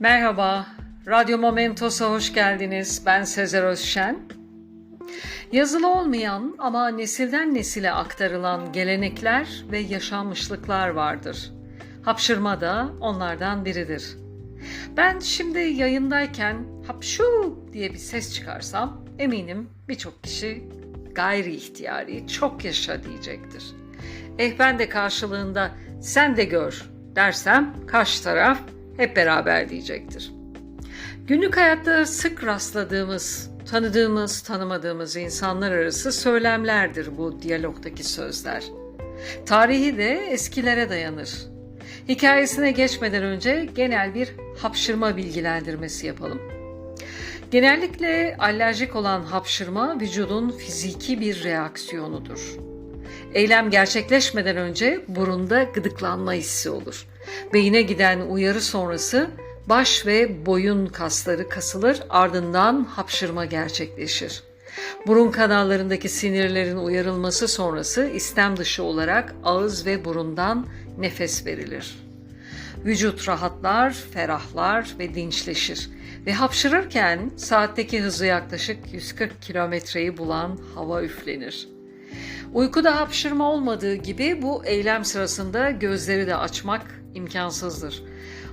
Merhaba, Radyo Momentos'a hoş geldiniz. Ben Sezer Özşen. Yazılı olmayan ama nesilden nesile aktarılan gelenekler ve yaşanmışlıklar vardır. Hapşırma da onlardan biridir. Ben şimdi yayındayken hapşu diye bir ses çıkarsam eminim birçok kişi gayri ihtiyari çok yaşa diyecektir. Eh ben de karşılığında sen de gör dersem karşı taraf hep beraber diyecektir. Günlük hayatta sık rastladığımız, tanıdığımız, tanımadığımız insanlar arası söylemlerdir bu diyalogdaki sözler. Tarihi de eskilere dayanır. Hikayesine geçmeden önce genel bir hapşırma bilgilendirmesi yapalım. Genellikle alerjik olan hapşırma vücudun fiziki bir reaksiyonudur. Eylem gerçekleşmeden önce burunda gıdıklanma hissi olur. Beyine giden uyarı sonrası baş ve boyun kasları kasılır ardından hapşırma gerçekleşir. Burun kanallarındaki sinirlerin uyarılması sonrası istem dışı olarak ağız ve burundan nefes verilir. Vücut rahatlar, ferahlar ve dinçleşir ve hapşırırken saatteki hızı yaklaşık 140 kilometreyi bulan hava üflenir. Uykuda hapşırma olmadığı gibi bu eylem sırasında gözleri de açmak imkansızdır.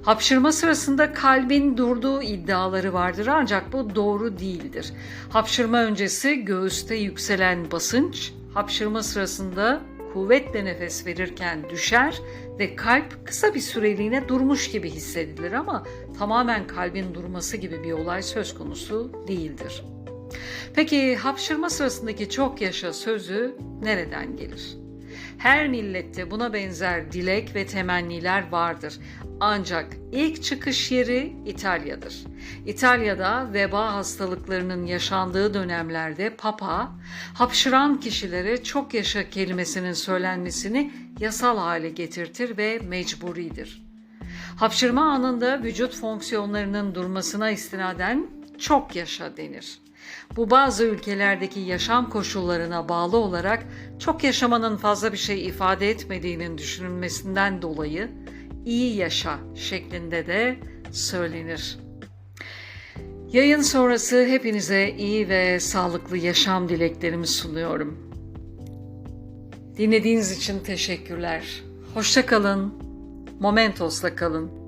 Hapşırma sırasında kalbin durduğu iddiaları vardır ancak bu doğru değildir. Hapşırma öncesi göğüste yükselen basınç, hapşırma sırasında kuvvetle nefes verirken düşer ve kalp kısa bir süreliğine durmuş gibi hissedilir ama tamamen kalbin durması gibi bir olay söz konusu değildir. Peki hapşırma sırasındaki çok yaşa sözü nereden gelir? Her millette buna benzer dilek ve temenniler vardır. Ancak ilk çıkış yeri İtalya'dır. İtalya'da veba hastalıklarının yaşandığı dönemlerde Papa, hapşıran kişilere çok yaşa kelimesinin söylenmesini yasal hale getirtir ve mecburidir. Hapşırma anında vücut fonksiyonlarının durmasına istinaden çok yaşa denir. Bu bazı ülkelerdeki yaşam koşullarına bağlı olarak çok yaşamanın fazla bir şey ifade etmediğinin düşünülmesinden dolayı iyi yaşa şeklinde de söylenir. Yayın sonrası hepinize iyi ve sağlıklı yaşam dileklerimi sunuyorum. Dinlediğiniz için teşekkürler. Hoşça kalın. Momentos'la kalın.